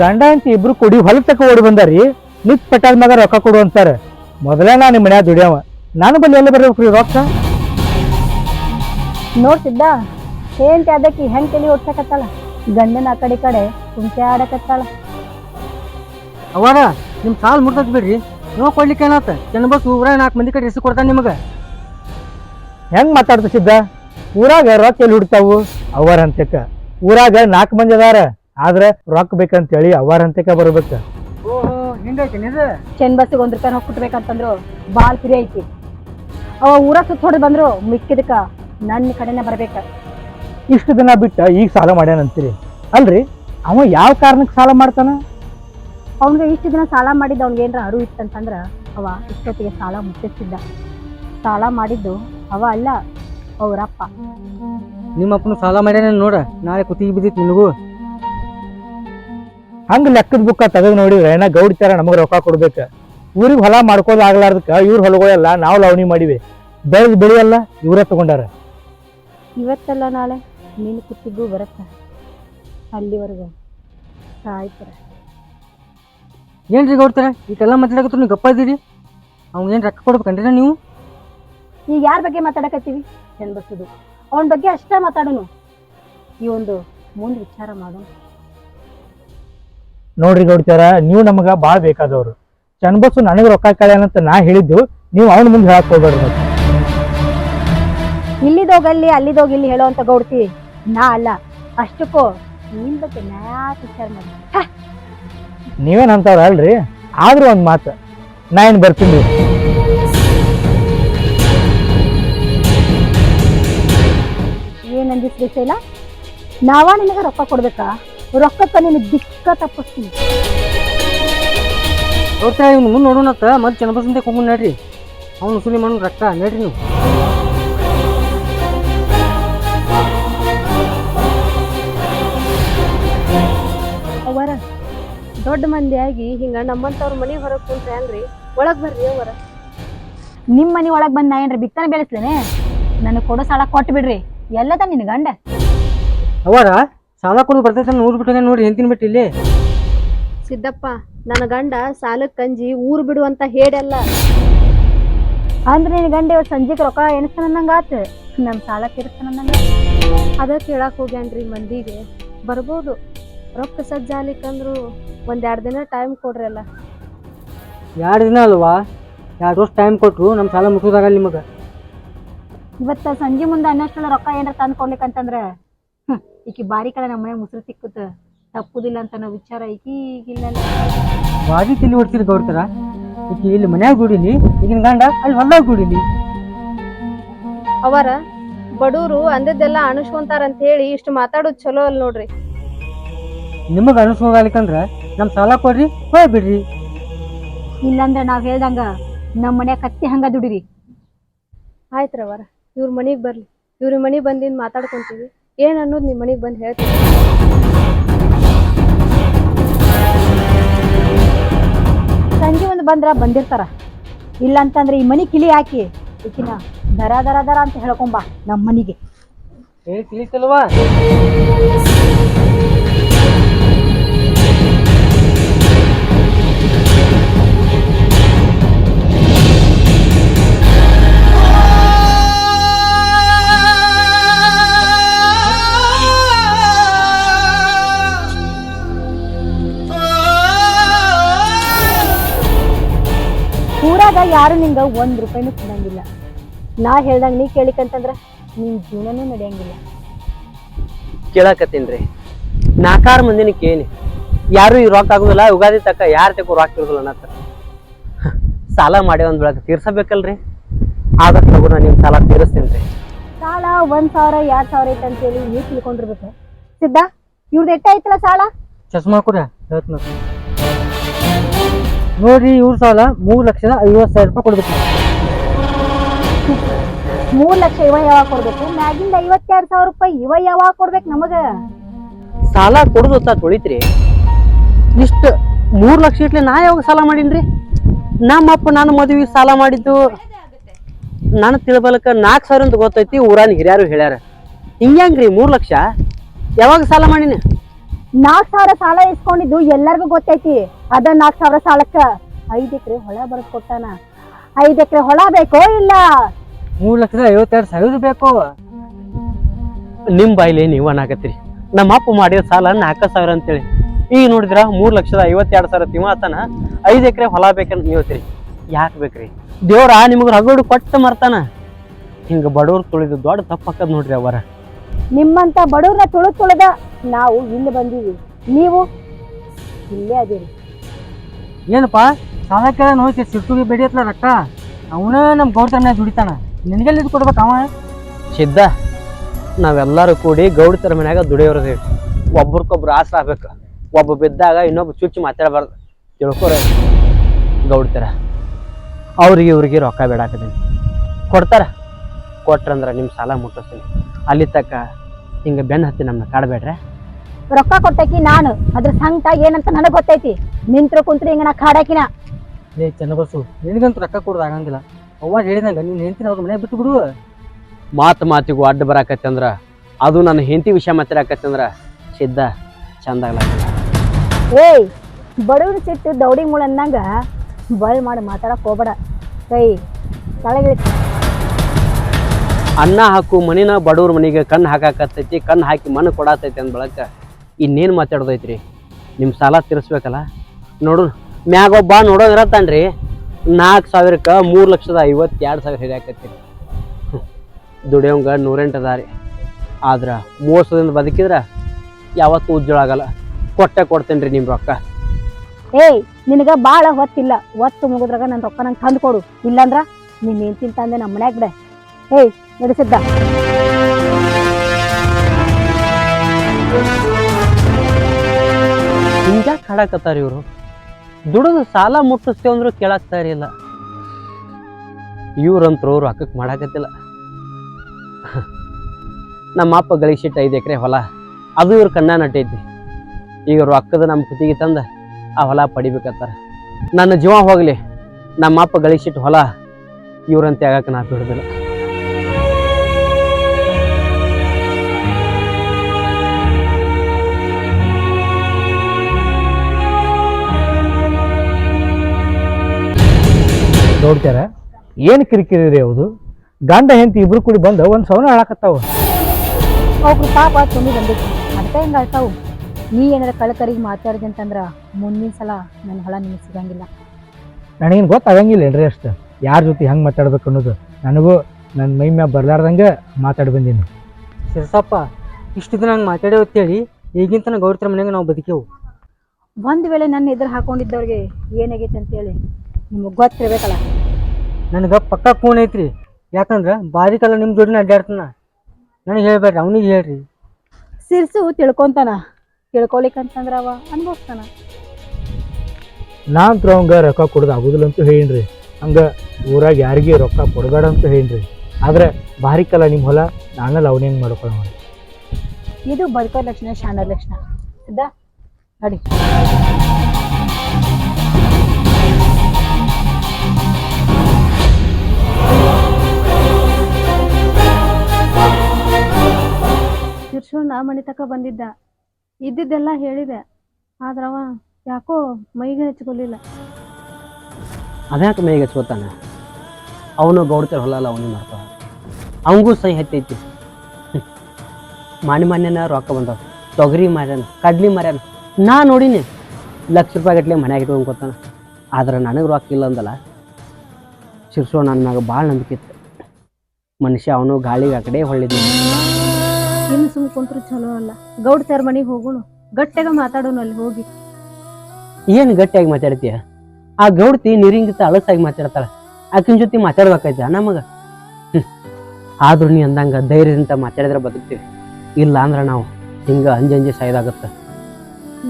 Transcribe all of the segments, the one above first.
ಗಂಡ ಅಂತ ಇಬ್ರು ಕುಡಿ ಹೊಲಸಕ್ಕೆ ಓಡಿ ಬಂದಾರಿ ನಿತ್ ಪಟ್ಟಾದ ಮಗ ರೊಕ್ಕ ಕೊಡು ಅಂತಾರೆ. ಮೊದಲೇ ನಾನು ನಿಮ್ಮ ಮನ್ಯಾಗ ದುಡಿಯವ. ನಾನು ಬಲ್ಲಿ ಎಲ್ಲ ಬರ್ಬೇಕ್ರಿ ರೊಕ್ಕ? ನೋಡ್ತಿದ್ದ ಏನ್ ಅದಕ್ಕೆ ಹೆಂಗ್ ಕೆಲಿ ಓಡ್ಸಕತ್ತಲ್ಲ ಗಂಡನ ಆ ಕಡೆ ಈ ಕಡೆ ಕುಂಚೆ ಆಡಕತ್ತಾಳ. ಅವಾರ ನಿಮ್ ಸಾಲ್ ಮುರ್ತದ್ ಬಿಡ್ರಿ. ನೋ ಕೊಡ್ಲಿಕ್ಕೆ ಏನಾತ? ಚೆನ್ನ ಬಸ್ ಊರಾಗ ನಾಲ್ಕು ಮಂದಿ ಕಡೆ ಹೆಸರು ಕೊಡ್ತಾನೆ ನಿಮಗೆ. ಹೆಂಗ್ ಮಾತಾಡ್ತ ಸಿದ್ದ? ಊರಾಗ ರೊಕ್ಕ ಎಲ್ಲಿ ಹುಡ್ತಾವು? ಅವರ ಅಂತಕ್ಕ ಊರಾಗ ನಾಲ್ಕು ಮಂದಿ ಅದಾರ. ಆದ್ರ ರೊಕ್ಕ ಬೇಕಂತೇಳಿ ಅವರ ಅಂತಕ ಬರ್ಬೇಕ. ಓಹೋ ಹಿಂಗೈತಿ ಚೆನ್ ಬಸ್ಸಿಗೆ ಒಂದ್ ರೂಪಾಯಿ ಕೊಟ್ಬೇಕಂತಂದ್ರು ಬಾಲ್ ಫ್ರೀ ಐತಿ. ಅವ ಊರ ಸುತ್ತ ಹೊಡೆದ್ ಬಂದ್ರು ಮಿಕ್ಕಿದಕ್ಕ ನನ್ನ ಕಡೆನೆ ಬರ್ಬೇಕ. ಇಷ್ಟು ದಿನ ಬಿಟ್ಟ ಈಗ ಸಾಲ ಮಾಡ್ಯಾನಂತೀರಿ ಅಲ್ರಿ ಅವ ಯಾವ ಕಾರಣಕ್ಕೆ ಸಾಲ ಮಾಡ್ತಾನ? ಅವನಿಗೆ ಇಷ್ಟು ದಿನ ಸಾಲ ಮಾಡಿದ್ದ ಅವ್ನಿಗೆ ಏನಾರ ಅರು ಇತ್ತಂತಂದ್ರ ಅವ ಇಷ್ಟೊತ್ತಿಗೆ ಸಾಲ ಮುಟ್ಟಿಸ್ತಿದ್ದ. ಸಾಲ ಮಾಡಿದ್ದು ಅವ ಅಲ್ಲ ಅವ್ರಪ್ಪ ನಿಮ್ಮಪ್ಪನು ಸಾಲ ಮಾಡ್ಯಾನ ನೋಡ ನಾಳೆ ಕುತ್ತಿಗೆ ಬಿದ್ದಿತ್ತು ನಿನಗೂ. ಹಂಗ ಲೆಕ್ಕದ ಬುಕ್ಕ ತೆಗೆದು ನೋಡಿದ್ರೆ ನಾ ಗೌಡಿ ತರ ನಮಗೆ ರೊಕ್ಕ ಕೊಡ್ಬೇಕು. ಊರಿಗೆ ಹೊಲ ಮಾಡ್ಕೋದ್ ಆಗ್ಲಾರ್ದಕ್ಕ ಇವ್ರ ಹೊಲಗಳೆಲ್ಲ ನಾವು ಲವಣಿ ಮಾಡಿವಿ. ಬೆಳೆದ್ ಬೆಳೆಯಲ್ಲ ಇವರೇ ತಗೊಂಡಾರ. ಇವತ್ತಲ್ಲ ನಾಳೆ ನೀನು ಕುತ್ತಿಗೂ ಬರತ್ತ. ಅಲ್ಲಿವರೆಗೂ ಆಯ್ತರ ಏನ್ರಿ ಗೌಡ್ತಾರ ಈಗೆಲ್ಲ ಮಾತಾಡಕತ್ರ ನೀವು ಗಪ್ಪ ಇದ್ದೀರಿ? ಅವ್ನಿಗೆ ಏನು ರೊಕ್ಕ ಕೊಡ್ಬೇಕಂದ್ರೆ ನೀವು? ಈಗ ಯಾರ ಬಗ್ಗೆ ಮಾತಾಡಕತ್ತೀವಿ? ಚೆನ್ ಬಸ್ಸುದು ಅವನ ಬಗ್ಗೆ ಅಷ್ಟೇ ಮಾತಾಡೋನು. ಈ ಒಂದು ಮುಂದೆ ವಿಚಾರ ಮಾಡೋಣ. ನೋಡ್ರಿ ಗೌಡ್ತಾರ ನೀವು ನಮಗ ಭಾಳ ಬೇಕಾದವ್ರು. ಚನ್ಬಸ್ಸು ನನಗೆ ರೊಕ್ಕ ಕಳ್ಯಾನಂತ ನಾ ಹೇಳಿದ್ದು ನೀವು ಅವನ ಮುಂದೆ ಹೇಳಕ್ ಹೋಗ್ಬೇಡ್ರಿ ಮತ್ತೆ. ಇಲ್ಲಿದೋಗಲ್ಲಿ ಅಲ್ಲಿದೋಗಿ ಇಲ್ಲಿ ಹೇಳೋ ಅಂತ ಗೌಡ್ತಿ ನಾ ಅಲ್ಲ ಅಷ್ಟಕ್ಕೂ ನಿನ್ ಬಗ್ಗೆ ವಿಚಾರ ಮಾಡಿ. ನೀವೇನ್ ಅಂತವ್ರ ಅಲ್ರಿ? ಆದ್ರೂ ಒಂದ್ ಮಾತು ನಾ ಏನ್ ಬರ್ತೀನಿ ಏನಂದಿ ಶ್ರೀಶೈಲ? ನಾವ ನಿನಗೆ ರೊಕ್ಕ ಕೊಡ್ಬೇಕಾ? ರೊಕ್ಕಕ್ಕ ನೀನು ದಿಕ್ಕ ತಪ್ಪಿಸ್ತೀನಿ. ಗೌಡ್ತಾರ ಇವ್ನು ಮುಂದೆ ನೋಡೋಣತ್ತ ಮತ್ತೆ ಚನ್ನಬಸಂತೆ ಹೋಗಿ ನಡ್ರಿ. ಅವ್ನು ಸುಲಿ ಮಾಡೋಣ ರೊಕ್ಕ ನಡ್ರಿ ನೀವು. ಅವರ ದೊಡ್ಡ ಮಂದಿಯಾಗಿ ಹಿಂಗ ನಮ್ಮಂತವ್ರ ಮನಿ ಹೊರಗ್ ಕುಂತ್ರೆ ಏನ್ರಿ ಒಳಗ್ ಬರ್ರಿ ಅವರ. ನಿಮ್ಮ ಮನೆ ಒಳಗೆ ಬಂದ್ ನಾ ಏನ್ರಿ ಬಿತ್ತನೆ ಬೆಳೆಸ್ತೇನೆ ನನಗೆ ಕೊಡೋ ಸಾಲ ಕೊಟ್ಟು ಬಿಡ್ರಿ ಎಲ್ಲದ ನಿನ್ನ ಗಂಡ. ಅವರ? ಸಾಲ ಕೊಡು ಬರ್ತೈತೆ ನೂರು ಬಿಟ್ಟು ನೋಡಿ ಹೆಂತಿನ ಬಿಟ್ಟು ಇಲ್ಲಿ. ಸಿದ್ದಪ್ಪ ನನ್ನ ಗಂಡ ಸಾಲಕ್ಕೆ ಕಂಜಿ ಊರು ಬಿಡು ಅಂತ ಹೇಳಲ್ಲ. ಅಂದ್ರೆ ನಿನ್ ಗಂಡ ಇವತ್ತು ಸಂಜೆಗೆ ರೊಕ್ಕ ಎಣಿಸ್ತಾನಂಗ ಆತ? ನಮ್ ಸಾಲ ತೀರಿಸ್ತಾನಂಗ ಅದ ಕೇಳಾಕ್ ಹೋಗ್ಯಾನ್ರಿ ಮಂದಿಗೆ. ಬರ್ಬೋದು. ರೊಕ್ಕ ಸಜ್ಜಾಲಿಕ್ಕಂದ್ರು ಒಂದೆರಡು ದಿನ ಟೈಮ್ ಕೊಡ್ರಿ ಅಲ್ಲ. ಎರಡು ದಿನ ಅಲ್ವಾ? ಎರಡು ವರ್ಷ ಟೈಮ್ ಕೊಟ್ಟರು ನಮ್ಮ ಸಾಲ ಮುಗಿಸೋದಾಗಲ್ಲ ನಿಮಗೆ. ಇವತ್ತು ಸಂಜೆ ಮುಂದೆ ಅನ್ನಷ್ಟೆಲ್ಲ ರೊಕ್ಕ ಏನಾರ ತಂದು ಕೊಡ್ಲಿಕ್ಕಂತಂದ್ರ ಹ್ಮ್, ಈಕಿ ಬಾರಿ ಕಡೆ ನಮ್ಮ ಮನೆ ಮುಸುರು ಸಿಕ್ಕುತ್ತ ತಪ್ಪುದಿಲ್ಲ ಅಂತ ನಾವು ವಿಚಾರ ಈಕಿ ಈಗಿಲ್ಲ ಬಾಜಿ ತಿಳಿ ಹೊಡ್ತೀರಿ ಗೌಡ್ತಾರ? ಈಕಿ ಇಲ್ಲಿ ಮನ್ಯಾಗ ಗುಡಿಲಿ ಈಗಿನ ಗಂಡ ಅಲ್ಲಿ ಹೊಲ್ದಾಗ ಗುಡಿಲಿ. ಅವರ ಬಡವರು ಅಂದದ್ದೆಲ್ಲ ಅಣಿಸ್ಕೊಂತಾರಂತ ಹೇಳಿ ಇಷ್ಟು ಮಾತಾಡೋದು ಚಲೋ ಅಲ್ಲ ನೋಡ್ರಿ. ನಿಮಗೆ ಅನಿಸೋದಾಲಿಕಂದ್ರ ನಮ್ ಸಾಲ ಕೊಡ್ರಿ ಹೋಯ್ ಬಿಡ್ರಿ. ಇಲ್ಲಾಂದ್ರ ನಾವ್ ಹೇಳ್ದಂಗ ನಮ್ಮ ಮನೆ ಕತ್ತಿ ಹಂಗ ದುಡಿರಿ. ಆಯ್ತ್ರವರ ಇವ್ರ ಮನೆಗೆ ಬರ್ಲಿ. ಇವ್ರ ಮನೆಗೆ ಬಂದಿಂದ ಮಾತಾಡ್ಕೊಂತೀವಿ. ಏನ್ ಅನ್ನೋದು ನಿಮ್ಮ ಮನೆಗೆ ಬಂದು ಹೇಳ್ತೀನಿ. ಸಂಜೆ ಒಂದು ಬಂದ್ರ ಬಂದಿರ್ತಾರ. ಇಲ್ಲ ಅಂತಂದ್ರೆ ಈ ಮನಿ ಕಿಲಿ ಹಾಕಿ ಈಕಿನ ದರ ದರ ದರ ಅಂತ ಹೇಳ್ಕೊಂಬಾ ನಮ್ಮ ಮನಿಗೆ. ತಿಳಿತಲ್ವಾ? ಊರಾಗ ಯಾರು ನಿಂಗ ಒಂದ್ ರೂಪಾಯಿನೂ ಕೊಡಂಗಿಲ್ಲ. ನಾ ಹೇಳ್ದಂಗ ನೀ ಕೇಳಿಕಂತಂದ್ರ ನಿನ್ ಜೀವನನೂ ನಡೆಯಂಗಿಲ್ಲ. ಕೇಳಕತ್ತೀನ್ರಿ ನಾಕಾರ ಮಂದಿನ ಕೇಳಿ. ಯಾರು ಈ ರಾಕ್ ಆಗುದಿಲ್ಲ ಯುಗಾದಿ ತಕ್ಕ ಯಾರ ತಕ್ಕ ರಾಕ್ ಇರುದಿಲ್ಲ ಅನ್ನತ್ತ ಸಾಲ ಮಾಡಿ ಒಂದ್ ಬೆಳಗ್ಗೆ ತೀರ್ಸಬೇಕಲ್ರಿ? ಆದಷ್ಟು ತಗೋ ನಾನು ನಿಮ್ ಸಾಲ ತೀರಿಸ್ತೀನಿ ಸಾಲ ಒಂದ್ ಸಾವಿರ ಎರಡ್ ಸಾವಿರ ಐತೆ ಅಂತೇಳಿ ನೀವು ತಿಳ್ಕೊಂಡಿರ್ಬೇಕು. ಸಿದ್ಧ? ಇವ್ರದ್ದು ಎಟ್ಟ ಐತಲ್ಲ ಸಾಲ? ಚಸ್ಮಾ ಕೂಡ ಹೇಳ್ತೀನಿ ನೋಡ್ರಿ ಇವ್ರ ಸಾಲ ಮೂರು ಲಕ್ಷದ ಐವತ್ತು ಸಾವಿರ ರೂಪಾಯಿ ಕೊಡ್ಬೇಕು ಮೂರ್ ಲಕ್ಷ ಇವ ಯಾವಾಗ ಕೊಡ್ಬೇಕು? ಮ್ಯಾಗಿಂದ ಐವತ್ತೆರಡು ಸಾವಿರ ರೂಪಾಯಿ ಇವ ಯಾವಾಗ ಕೊಡ್ಬೇಕು ನಮಗ? ಸಾಲ ಕೊಡುದು ತೊಳಿತ್ರಿ. ಇಷ್ಟ ಮೂರು ಲಕ್ಷ ಇಟ್ಲಿ ನಾ ಯಾವಾಗ ಸಾಲ ಮಾಡೀನ್ರಿ? ನಮ್ಮಪ್ಪ ನಾನು ಮದುವೆ ಸಾಲ ಮಾಡಿದ್ದು. ನಾನು ತಿಳ್ಬಲಕ ನಾಲ್ಕು ಸಾವಿರ ಅಂತ ಗೊತ್ತೈತಿ ಊರಾನ ಹಿರಿಯರು ಹೇಳ್ಯಾರ. ಹಿಂಗ್ಯಾಂಗ್ರಿ ಮೂರು ಲಕ್ಷ? ಯಾವಾಗ ಸಾಲ ಮಾಡೀನಿ? ನಾಲ್ಕ್ ಸಾವಿರ ಸಾಲ ಇಸ್ಕೊಂಡಿದ್ದು ಎಲ್ಲರಿಗೂ ಗೊತ್ತೈತಿ. ಅದ ನಾಲ್ಕು ಸಾವಿರ ಸಾಲಕ್ಕ ಐದು ಎಕರೆ ಹೊಳ ಬರ್ದು ಕೊಟ್ಟಾನ. ಐದು ಎಕರೆ ಹೊಳ ಬೇಕೋ ಇಲ್ಲ? ಮೂರ್ ಲಕ್ಷದ ಐವತ್ತೆರಡು ಸಾವಿರ ಬೇಕು? ನಿಮ್ ಬಾಯಿಲಿ ನೀವ್ ಅನ್ನಾಕತ್ತೀರಿ ನಮ್ಮ ಅಪ್ಪ ಮಾಡಿದ ಸಾಲ ನಾಲ್ಕು ಸಾವಿರ ಅಂತೇಳಿ. ಈಗ ನೋಡಿದ್ರ ಮೂರ್ ಲಕ್ಷದ ಐವತ್ತೆರಡು ಸಾವಿರ ತಿಮಾತನ ಐದು ಎಕರೆ ಹೊಲ ಬೇಕಂತ ಹೇಳ್ತೀರಿ. ಯಾಕೆ ಬೇಕ್ರಿ? ದೇವ್ರ ನಿಮಗ್ ರಗಡು ಕೊಟ್ಟು ಮರ್ತಾನ. ಹಿಂಗ ಬಡವ್ರು ತುಳಿದು ದೊಡ್ಡ ತಪ್ಪಾಕದ್ ನೋಡ್ರಿ ಅವರ ನಿಮ್ಮಂತ ಬಡವ್ರನ್ನ ತುಳು ತುಳಿದ ನಾವು ಇಲ್ಲಿ ಬಂದೀವಿ ನೀವು ಇಲ್ಲೇ ಅದೀರಿ. ಏನಪ್ಪ? ಸಾಲ ಕೇಳ ನೋಡಿ ಸಿಟ್ಟುಗೆ ಬೆಡಿಯತ್ಲ ರೊಕ್ಕ? ಅವನ ನಮ್ಮ ಗೌಡ್ತನ ದುಡಿತಾನ. ನಿನಗೆಲ್ಲ ಇದು ಕೊಡ್ಬೇಕು ಅವ? ಸಿದ್ಧ ನಾವೆಲ್ಲರೂ ಕೂಡಿ ಗೌಡತರ ಮನ್ಯಾಗ ದುಡಿಯೋರದೇವಿ ಒಬ್ರಿಗೊಬ್ರು ಆಸರ ಆಗ್ಬೇಕು. ಒಬ್ಬ ಬಿದ್ದಾಗ ಇನ್ನೊಬ್ಬ ಚುಚ್ಚಿ ಮಾತಾಡಬಾರ್ದು. ತಿಳ್ಕೊರ ಗೌಡತರ ಅವ್ರಿಗೆ ಇವ್ರಿಗೆ ರೊಕ್ಕ ಬೇಡಾಕತೀನಿ ಕೊಡ್ತಾರ. ಕೊಟ್ರಂದ್ರೆ ನಿಮ್ಮ ಸಾಲ ಮುಟ್ಟಿಸ್ತೀನಿ. ಅಲ್ಲಿ ತಕ್ಕ ಹಿಂಗೆ ಬೆನ್ನು ಹತ್ತಿ ನಮ್ಮನ್ನ ಕಾಡಬೇಡ್ರೆ. ರೊಕ್ಕ ಕೊಟ್ಟಾಕಿ ನಾನು ಅದ್ರ ಸಂಕಟ ಏನಂತ ನನಗೆ ಗೊತ್ತೈತಿ. ನಿಂತ್ರು ಕುಂತ್ರು ಹಿಂಗ ನಾ ಕಾಡಾಕಿನ. ಏ ಚನ್ನಬಸು ನಿನಗಂತೂ ರೊಕ್ಕ ಕೊಡೋದು ಆಗಂಗಿಲ್ಲ. ಅವ್ವ ಹೇಳಿದಂಗ ನೀನ್ ಹೆಂಡತಿನ ಅವ್ರ ಮನೆ ಬಿಟ್ಟು ಬಿಡು. ಮಾತು ಮಾತಿಗೂ ಅಡ್ಡ ಬರಾಕತ್ತಂದ್ರ ಅದು ನನ್ನ ಹೆಂಡತಿ ವಿಷಯ ಮಾತಾಡಕತ್ತಂದ್ರ ಸಿದ್ಧ ಚಂದ ಏಯ್ ಬಡವ್ರ ಸಿಟ್ಟು ದೌಡಿ ಮುಳಂದಂಗ ಅನ್ನಂಗ ಬಲ್ ಮಾಡಿ ಮಾತಾಡಕ್ ಹೋಗ್ಬೇಡ. ಕೈ ತಳಗಿಳಿ ಅನ್ನ ಹಾಕು ಮನಿನ ಬಡವ್ರ ಮನೆಗೆ ಕಣ್ಣು ಹಾಕಾಕತ್ತೈತಿ, ಕಣ್ಣು ಹಾಕಿ ಮಣ್ಣು ಕೊಡತೈತಿ ಅಂದ ಬಳಕ ಇನ್ನೇನು ಮಾತಾಡೋದೈತ್ರಿ? ನಿಮ್ಮ ಸಾಲ ತೀರಿಸ್ಬೇಕಲ್ಲ? ನೋಡು, ಮ್ಯಾಗೊಬ್ಬ ನೋಡೋನ್ ಇರತ್ತಾನ್ರಿ. ನಾಲ್ಕು ಸಾವಿರಕ್ಕೆ ಮೂರು ಲಕ್ಷದ ಐವತ್ತೆರಡು ಸಾವಿರ ಹಿಡಿಯಾಕತ್ತೀರಿ ದುಡಿಯೋಂಗ ನೂರೆಂಟು ಅದಾರಿ ಆದ್ರೆ ಮೋಸದಿಂದ ಬದುಕಿದ್ರೆ ಯಾವತ್ತೂ ಉಜ್ಜಳ ಆಗಲ್ಲ. ಕೊಟ್ಟೆ ಕೊಡ್ತೇನೆ ರೀ ನಿಮ್ಮ ರೊಕ್ಕ. ಏಯ್, ನಿನಗೆ ಭಾಳ ಹೊತ್ತಿಲ್ಲ. ಹೊತ್ತು ಮುಗಿದ್ರಾಗ ನನ್ನ ರೊಕ್ಕ ನಂಗೆ ತಂದು ಕೊಡು ಇಲ್ಲಂದ್ರ ನಿನ್ನ ಏನ್ ತಿಂತಂದೆ ನಮ್ಮ ಮನ್ಯಾಗ ಏಯ್ ನಡೆಸಿದ್ದ ಹಿಂಗ ಕಾಡಾಕತ್ತಾರ ಇವರು? ದುಡಿದು ಸಾಲ ಮುಟ್ಟಿಸ್ತೇವೆ ಅಂದ್ರು ಕೇಳಾಕ್ತಾ ಇರಲಿಲ್ಲ ಇವ್ರಂತ್ರು ರೊಕ್ಕಕ್ಕೆ ಮಾಡಾಕತ್ತಿಲ್ಲ. ನಮ್ಮ ಅಪ್ಪ ಗಳಿಸಿಟ್ಟು ಐದು ಎಕರೆ ಹೊಲ. ಅದು ಇವ್ರ ಕಣ್ಣ ನಟೈತಿ ಈಗ ರೊಕ್ಕದ ನಮ್ಮ ಕುತ್ತಿಗೆ ತಂದ ಆ ಹೊಲ ಪಡಿಬೇಕತ್ತಾರ. ನನ್ನ ಜೀವ ಹೋಗಲಿ. ನಮ್ಮ ಅಪ್ಪ ಗಳಿಸಿಟ್ಟು ಹೊಲ ಇವ್ರಂತೆ ಆಗಕ್ಕೆ ನಾ ಬಿಡುದಿಲ್ಲ. ನೋಡ್ತಾರ. ಏನು ಕಿರಿಕಿರಿ ರೀ ಹೌದು ಗಂಡ ಹೆಂಡತಿ ಇಬ್ರು ಕೂಡಿ ಬಂದು ಒಂದು ಸವನ ಹಾಳಾಕತ್ತಾವ. ಅವ್ರು ಪಾಪ ತುಂಬಿ ಬಂದಿತ್ತು ಅದಕ್ಕೆ ಹಿಂಗ ನೀ ಏನಾರ ಕಳಕರಿಗೆ ಮಾತಾಡಿದೆ ಅಂತಂದ್ರ ಮುಂದಿನ ಸಲ ನನ್ನ ಹೊಲ ನಿಮಗೆ ಸಿಗಂಗಿಲ್ಲ. ನನಗೇನು ಗೊತ್ತಾಗಂಗಿಲ್ಲ ಏನ್ರಿ ಅಷ್ಟು? ಯಾರ ಜೊತೆ ಹೆಂಗೆ ಮಾತಾಡ್ಬೇಕು ಅನ್ನೋದು. ನನಗೂ ನನ್ನ ಮೈ ಮ್ಯಾಗ ಬರ್ಲಾರ್ದಂಗೆ ಮಾತಾಡಿ ಬಂದೀನಿ. ಸಿರ್ಸಪ್ಪ ಇಷ್ಟು ದಿನ ಹಂಗೆ ಮಾತಾಡೇವು ಅಂತೇಳಿ ಈಗಿಂತನ ಗೌಡ್ತರ ಮನೆಗೆ ನಾವು ಬದುಕೇವು ಒಂದ್ ವೇಳೆ ನನ್ನ ಎದುರು ಹಾಕೊಂಡಿದ್ದವ್ರಿಗೆ ಏನಾಗೈತೆ ಅಂತೇಳಿ ನಿಮಗೆ ಗೊತ್ತಿರ್ಬೇಕಲ್ಲ. ನನಗೆ ಪಕ್ಕ ಫೋನ್ ಐತ್ರಿ. ಯಾಕಂದ್ರೆ ಬಾರಿ ಕಾಲ ನಿಮ್ಮ ಜೋಡಿನ ಅಡ್ಡಾಡ್ತಾನ. ನನಗೆ ಹೇಳ್ಬೇಡ್ರಿ ಅವನಿಗೆ ಹೇಳ್ರಿ. ಸಿರ್ಸು ತಿಳ್ಕೊಂತಾನ. ತಿಳ್ಕೊಳಿಕಂತಂದ್ರ ಅವ ಅನ್ಭವಿಸ್ತಾನ. ನಾನು ಅವಂಗ ರೊಕ್ಕ ಕೊಡೋದು ಆಗೋದಿಲ್ಲ ಅಂತ ಹೇಳಿನ್ರಿ. ಹಂಗೆ ಊರಾಗ ಯಾರಿಗೆ ರೊಕ್ಕ ಕೊಡಬೇಡ ಅಂತ ಹೇಳಿನ್ರಿ. ಆದ್ರೆ ಭಾರಿ ಕಾಲ ನಿಮ್ಮ ಹೊಲ ನಾನಲ್ಲ ಅವನ ಹೆಂಗೆ ಮಾಡ್ಕೊಳ್ಳೋಣ ಇದು ಬದುಕೋ ಲಕ್ಷಣ ಶಾಣ ಲಕ್ಷಣ. ಸಿದ್ಧ ನಡಿ. ತಿರ್ಸೋಣ ಮನೆ ತಕ ಬಂದಿದ್ದ. ಇದ್ದಿದ್ದೆಲ್ಲ ಹೇಳಿದೆ. ಆದ್ರವ ಯಾಕೋ ಮೈಗೆ ಹಚ್ಕೊಲಿಲ್ಲ. ಅದ್ಯಾಕೆ ಮೈಗೆ ಹಚ್ಕೋತಾನ? ಅವನು ಗೌಡತರ ಹೊಲಲ್ಲ, ಅವನು ಮಾಡ್ತಾವ ಅವಂಗೂ ಸಹಿ ಹತ್ತೈತಿ. ಮಾನ್ಯ ಮಾನ್ಯನ ರೊಕ್ಕ ಬಂದವ. ತೊಗರಿ ಮಾರ್ಯಾನ, ಕಡ್ಲಿ ಮಾರ್ಯಾನ. ನಾ ನೋಡಿನಿ. ಲಕ್ಷ ರೂಪಾಯಿ ಗಟ್ಲೆ ಮನ್ಯಾಗ ಇಟ್ಕೊಂಡ್ಕೊತಾನ ಆದ್ರೆ ನನಗೆ ರೊಕ್ಕ ಇಲ್ಲ ಅಂದಲ್ಲ. ಶಿರ್ಸೋ ನನ್ನ ಮ್ಯಾಗ ಭಾಳ ನಂಬಿಕೆ ಇತ್ತು. ಮನುಷ್ಯ ಅವನು ಗಾಳಿಗೆ ಆ ಕಡೆ ಹೊಳ್ಳಿದ್ನ. ಇನ್ನು ಸುಮ್ ಕುಂತ್ರು ಚಲೋ ಅಲ್ಲ. ಗೌಡ್ ಸರ್ ಮನೆಗೆ ಹೋಗೋಣ. ಗಟ್ಟಿಯಾಗ ಮಾತಾಡೋಣ ಅಲ್ಲಿ ಹೋಗಿ. ಏನು ಗಟ್ಟಿಯಾಗಿ ಮಾತಾಡ್ತೀಯ? ಆ ಗೌಡ್ತಿ ನೀರಿಂಗಿತ್ತ ಅಳಸಾಗಿ ಮಾತಾಡ್ತಾಳ. ಆಕಿನ ಜೊತೆ ಮಾತಾಡ್ಬೇಕಾಯ್ತ ನಮಗ. ಆದ್ರೂ ನೀ ಅಂದಂಗ ಧೈರ್ಯದಿಂದ ಮಾತಾಡಿದ್ರೆ ಬದುಕ್ತೀವಿ. ಇಲ್ಲ ಅಂದ್ರೆ ನಾವು ಹಿಂಗ ಅಂಜಿ ಅಂಜಿ ಸಾಯ್ದಾಗತ್ತ.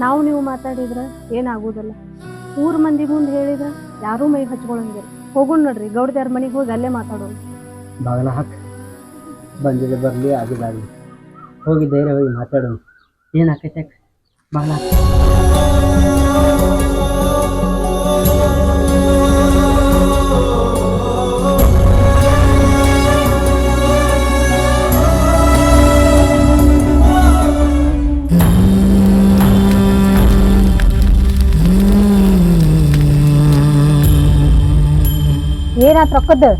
ನಾವು ನೀವು ಮಾತಾಡಿದ್ರ ಏನಾಗೋದಲ್ಲ. ಊರ್ ಮಂದಿ ಮುಂದೆ ಹೇಳಿದ್ರ ಯಾರೂ ಮೈ ಹಚ್ಕೊಳಂಗಿಲ್ಲ. ಹೋಗೋಣ ನೋಡ್ರಿ ಗೌಡ್ದಾರ ಮನೆಗೆ ಹೋಗಿ ಅಲ್ಲೇ ಮಾತಾಡೋಣ. ಬಾಗಲ ಹಾಕಿ. ಬಂದಿದೆ ಬರಲಿ ಆಗಿದಾಗಲಿ ಹೋಗಿ ಧೈರ್ಯವಾಗಿ ಮಾತಾಡೋಣ. ಏನಾಕೈತೆ ಬಹಳ ಏನಾತ್ ರೊಕ್ಕದ್ದು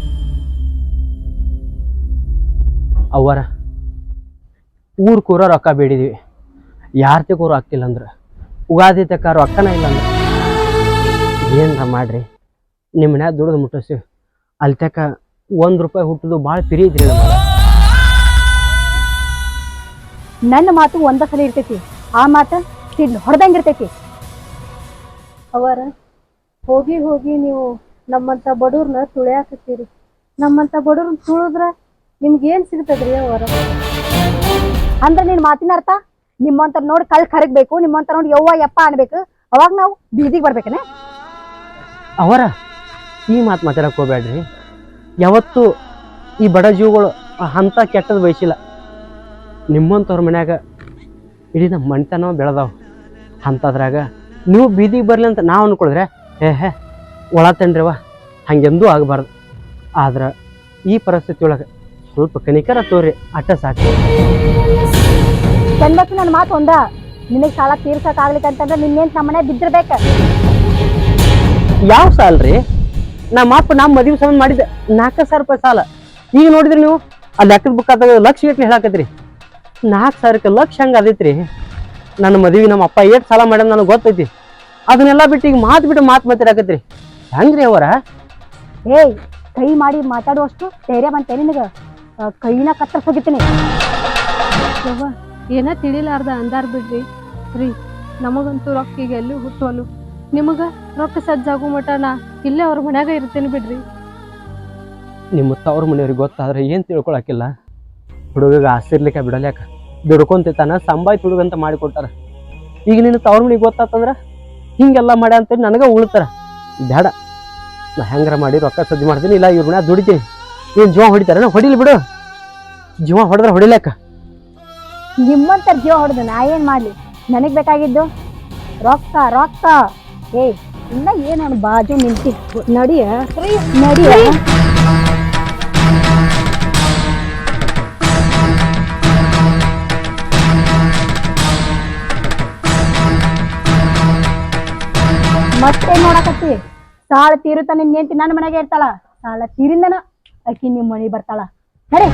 ಊರ್ ಕೂರ ರೊಕ್ಕ ಬೇಡಿದ್ವಿ. ಯಾರ್ ತೆಗೋರು ಹಾಕ್ತಿಲ್ಲ ಅಂದ್ರೆ. ಉಗಾದಿ ತಕ್ಕ ರೊಕ್ಕನ ಇಲ್ಲ ಅಂದ್ರೆ. ಏನ್ರ ಮಾಡ್ರಿ? ನಿಮ್ಮ ಮನ್ಯಾಗ ದುಡ್ದು ಮುಟ್ಟಿಸಿ ಅಲ್ಲಿ ತಕ್ಕ ಒಂದ್ ರೂಪಾಯಿ ಹುಟ್ಟುದು ಭಾಳ ಪಿರಿ ನನ್ನ ಮಾತು ಒಂದ ಸಲ ಇರ್ತೈತಿ. ಆ ಮಾತು ಸಿಡ್ ಹೊಡೆದಂಗಿರ್ತೈತಿ ಅವರ ಹೋಗಿ ಹೋಗಿ ನೀವು ನಮ್ಮಂತ ಬಡವ್ರನ್ನ ತುಳಿಯಾಕತ್ತೀರಿ. ನಮ್ಮಂತ ಬಡವ್ರನ್ನ ತುಳಿದ್ರ ನಿಮ್ಗೆ ಏನ್ ಸಿಗ್ತದ್ರಿ ಅವರ? ಅಂದ್ರೆ ನಿನ್ ಮಾತಿನ ಅರ್ಥ? ನಿಮ್ಮಂತ ನೋಡಿ ಕಳ್ ಕರಗ್ಬೇಕು ನಿಮ್ಮಂತ ನೋಡಿ ಯವ್ವ, ಯಪ್ಪ ಅನ್ಬೇಕು. ಅವಾಗ ನಾವು ಬೀದಿಗೆ ಬರ್ಬೇಕನೆ? ಅವರ, ಈ ಮಾತು ಮಾತಾಡಕ್ ಹೋಗ್ಬೇಡ್ರಿ. ಯಾವತ್ತು ಈ ಬಡ ಜೀವಗಳು ಹಂತ ಕೆಟ್ಟದ ಬಯಸಿಲ್ಲ. ನಿಮ್ಮಂಥವ್ರ ಮನ್ಯಾಗ ಇಡೀ ನಮ್ಮ ಮಣಿತನ ಬೆಳೆದಾವ. ಅಂಥದ್ರಾಗ ನೀವು ಬೀದಿಗೆ ಬರಲಿ ಅಂತ ನಾವು ಅನ್ಕೊಳಿದ್ರೆ ಏ ಹೇ ಒಳ ತಂಡ್ರಿವ ಹಂಗೆಂದೂ ಆಗಬಾರ್ದು. ಆದ್ರೆ ಈ ಪರಿಸ್ಥಿತಿ ಒಳಗೆ ಸ್ವಲ್ಪ ಕನಿಕರ ತೋರಿ ಅಟ್ಟ ಸಾಕು. ಚಂದಕ್ಕೆ ನನ್ನ ಮಾತು ಒಂದ? ನಿನಗೆ ಸಾಲ ತೀರ್ಸಕ್ ಆಗ್ಲಿಕ್ಕಂತಂದ್ರೆ ನಿನ್ನೇನ್ ನಮ್ಮನೆ ಬಿದ್ದಿರ್ಬೇಕ? ಯಾವ ಸಾಲ ರೀ? ನಮ್ಮ ಅಪ್ಪ ನಮ್ಮ ಮದುವೆ ಸಂಬಂಧ ಮಾಡಿದ್ದೆ. ನಾಲ್ಕು ಸಾವಿರ ರೂಪಾಯಿ ಸಾಲ. ಈಗ ನೋಡಿದ್ರಿ ನೀವು ಆ ಲೆಕ್ಕದ ಬುಕ್ ಆದಾಗ ಲಕ್ಷ ಗಟ್ಲೆ ಹೇಳಾಕತ್ರಿ ನಾಲ್ಕು ಸಾವಿರಕ್ಕೆ ಲಕ್ಷ ಹಂಗೆ ಅದೈತ್ರಿ ನನ್ನ ಮದುವೆ ನಮ್ಮ ಅಪ್ಪ ಏಟ್ ಸಾಲ ಮಾಡ್ಯಾನ ನನಗೆ ಗೊತ್ತೈತಿ. ಅದನ್ನೆಲ್ಲ ಬಿಟ್ಟು ಈಗ ಮಾತು ಬಿಟ್ಟು ಮಾತು ಮಾತಾಡಕತ್ರಿ ಹೆಂಗ್ರಿ ಅವರ? ಏಯ್ ಕೈ ಮಾಡಿ ಮಾತಾಡುವಷ್ಟು ಧೈರ್ಯ ಬಂತೆ ನಿನಗ. ಕೈನ ಕತ್ತರ್ಸ್ ಹೋಗಿತ್ತೀನಿ ಯವ್ವ ಏನ ತಿಳಿಲಾರ್ದ ಅಂದಾರ್ ಬಿಡ್ರಿ. ರೀ ನಮಗಂತೂ ರೊಕ್ಕ ಈಗ ಎಲ್ಲೂ ಹುಟ್ಟುವಲು ನಿಮಗ ರೊಕ್ಕ ಸಜ್ಜಾಗೋ ಮಟ ನಾ ಇಲ್ಲೇ ಅವ್ರ ಮನ್ಯಾಗ ಇರ್ತೇನೆ ಬಿಡ್ರಿ. ನಿಮ್ಮ ತವ್ರ ಮನೆಯವ್ರಿಗೆ ಗೊತ್ತಾದ್ರೆ ಏನು ತಿಳ್ಕೊಳಕಿಲ್ಲ ಹುಡುಗಿಗೆ ಆಸಿರ್ಲಿಕ್ಕೆ ಬಿಡಲ್ಯಾಕ ದುಡ್ಕೊಂತಿತ್ತಾನ ಸಂಬಾಯ್ತು ಹುಡುಗಂತ ಮಾಡಿಕೊಡ್ತಾರ ಈಗ ನಿನ್ನ ತವ್ರ ಮನೆಗೆ ಗೊತ್ತಾತಂದ್ರ ಹಿಂಗೆಲ್ಲ ಮಾಡ್ಯ ಅಂತೇಳಿ ನನಗೆ ಉಳ್ತಾರ. ಬೇಡ ನಾ ಹೆಂಗ್ರ ಮಾಡಿ ರೊಕ್ಕ ಸಜ್ಜು ಮಾಡ್ತೀನಿ ಇಲ್ಲ ಇವ್ರ ಮನ್ಯಾಗ ದುಡಿತೀನಿ. ಏನು ಜೀವ ಹೊಡಿತಾರ ಹೊಡಿಲಿ ಬಿಡು. ಜೀವ ಹೊಡೆದ್ರೆ ಹೊಡಿಲಕ್ಕ ನಿಮ್ಮಂತ ಜೀವ ಹೊಡೆದು ನಾ ಏನ್ ಮಾಡ್ಲಿ? ನನಗ್ ಬೇಕಾಗಿದ್ದು? ರೊಕ್ಕ ರೊಕ್ಕ. ಏ ಇನ್ನ ಏನ ಬಾಜು ನಿಂತಿ. ನಡಿಯ. ನಡಿಯ. ಮತ್ತೆ ನೋಡಕತ್ತಿ? ಸಾಳ ತೀರುತ್ತ ನಿನ್ ನಿಂತಿ. ನನ್ನ ಮನೆಗೆ ಇರ್ತಾಳ. ಸಾಳ ತೀರಿಂದನ. ಅಕ್ಕಿ ನಿಮ್ಮ ಮನೆ ಬರ್ತಾಳ. ನಡಿ.